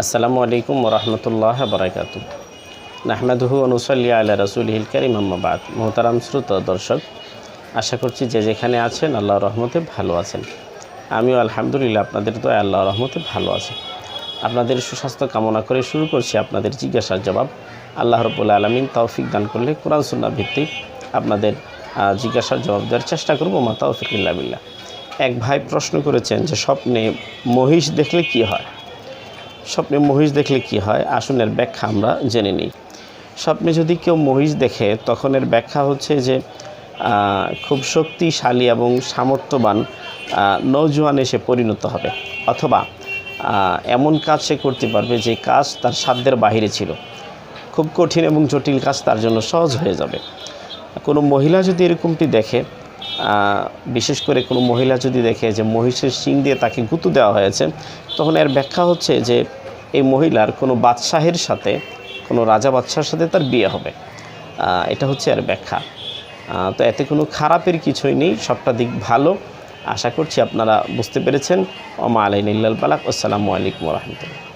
আসসালামু আলাইকুম রহমতুল্লাহ বরাকাতু নাহমাদুহু অনুসল্লি আল্লাহ রসুলহিল করিম আহমাবাদ মোহতারাম শ্রোত দর্শক, আশা করছি যে যেখানে আছেন আল্লাহ রহমতে ভালো আছেন। আমিও আলহামদুলিল্লাহ আপনাদের তো আল্লাহ রহমতে ভালো আছি। আপনাদের সুস্বাস্থ্য কামনা করে শুরু করছি আপনাদের জিজ্ঞাসার জবাব। আল্লাহ রবুল্লা আলমিন তৌফিক দান করলে কোরআন সুন্না ভিত্তিক আপনাদের জিজ্ঞাসার জবাব দেওয়ার চেষ্টা করব। মা তৌফিক বিল্লাহ। এক ভাই প্রশ্ন করেছেন যে স্বপ্নে মহিষ দেখলে কি হয়? স্বপ্নে মহিষ দেখলে কি হয়? আসুন এর ব্যাখ্যা আমরা জেনে নিই। স্বপ্নে যদি কেউ মহিষ দেখে তখন এর ব্যাখ্যা হচ্ছে যে খুব শক্তিশালী এবং সামর্থ্যবান আহ, নৌজওয়ান এসে পরিণত হবে। অথবা এমন কাজ সে করতে পারবে যে কাজ তার সাধ্যের বাহিরে ছিল। খুব কঠিন এবং জটিল কাজ তার জন্য সহজ হয়ে যাবে। কোনো মহিলা যদি এরকমটি দেখে বিশেষ করে কোনো মহিলা যদি দেখে যে মহিষের শিং দিয়ে তাকে গুঁতো দেওয়া হয়েছে, তখন এর ব্যাখ্যা হচ্ছে যে এই মহিলার কোনো বাদশাহের সাথে, কোনো রাজা বাদশার সাথে তার বিয়ে হবে। এটা হচ্ছে এর ব্যাখ্যা। তো এতে কোনো খারাপের কিছুই নেই, সবটা দিক ভালো। আশা করছি আপনারা বুঝতে পেরেছেন। ওমা আলাইন ইল্লাল বালাক আসসালামু আলাইকুম রহমতুল্লাহ।